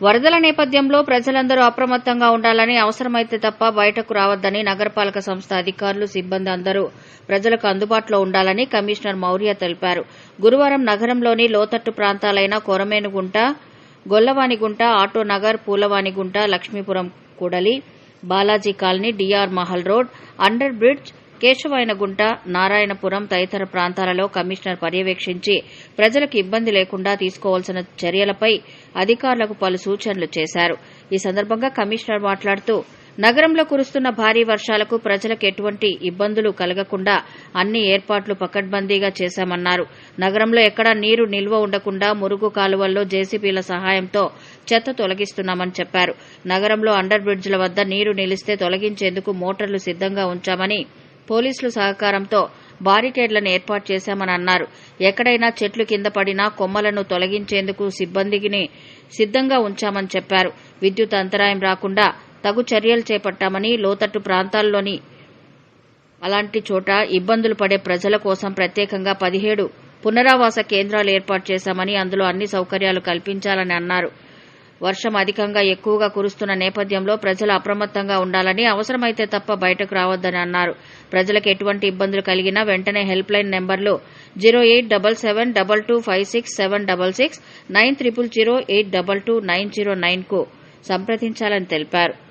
వరదల నేపథ్యంలో ప్రజలందరూ అప్రమత్తంగా ఉండాలని అవసరమైతే తప్ప బయటకు రావద్దని నగరపాలక సంస్థ అధికారులు సిబ్బంది అందరూ ప్రజలకు అందుబాటులో ఉండాలని కమిషనర్ మౌర్య తెలిపారు. గురువారం నగరంలోని లోతట్టు ప్రాంతాలైన కొరమేనుగుంట గొల్లవాణిగుంట ఆటోనగర్ పూలవాణిగుంట లక్ష్మీపురం కూడలి Balaji colony DR Mahal road under bridge Kesavayanagunta Narayanapuram తదితర ప్రాంతాలలో కమిషనర్ పర్యవేక్షించి ప్రజలకు ఇబ్బంది లేకుండా తీసుకోవాల్సిన చర్యలపై అధికారులకు పలు సూచనలు చేశారు. ఈ సందర్భంగా కమిషనర్ మాట్లాడుతూ నగరంలో కురుస్తున్న భారీ వర్షాలకు ప్రజలకు ఎటువంటి ఇబ్బందులు కలగకుండా అన్ని ఏర్పాట్లు పకడ్బందీగా చేశామన్నారు. నగరంలో ఎక్కడా నీరు నిల్వ ఉండకుండా మురుగు కాలువల్లో జేసీబీల సహాయంతో చెత్త తొలగిస్తున్నామని చెప్పారు. నగరంలో అండర్ బ్రిడ్జ్ల వద్ద నీరు నిలిస్తే తొలగించేందుకు మోటార్లు సిద్దంగా ఉంచామని పోలీసుల సహకారంతో బారికేడ్లను ఏర్పాటు చేశామని అన్నారు. ఎక్కడైనా చెట్లు కింద పడినా కొమ్మలను తొలగించేందుకు సిబ్బందిని సిద్దంగా ఉంచామని చెప్పారు. విద్యుత్ అంతరాయం రాకుండా తగు చర్యలు చేపట్టామని లోతట్టు ప్రాంతాల్లోని అలాంటి చోట ఇబ్బందులు పడే ప్రజల కోసం ప్రత్యేకంగా పదిహేడు పునరావాస కేంద్రాలు ఏర్పాటు చేశామని అందులో అన్ని సౌకర్యాలు కల్పించాలని అన్నారు. వర్షం అధికంగా ఎక్కువగా కురుస్తున్న నేపథ్యంలో ప్రజలు అప్రమత్తంగా ఉండాలని అవసరమైతే తప్ప బయటకు రావద్దని అన్నారు. ప్రజలకు ఎటువంటి ఇబ్బందులు కలిగినా వెంటనే హెల్ప్ లైన్ నెంబర్లు zero eight double seven double two five six seven double six nine triple zero eight double two nine zero నైన్కు సంప్రదించాలని తెలిపారు.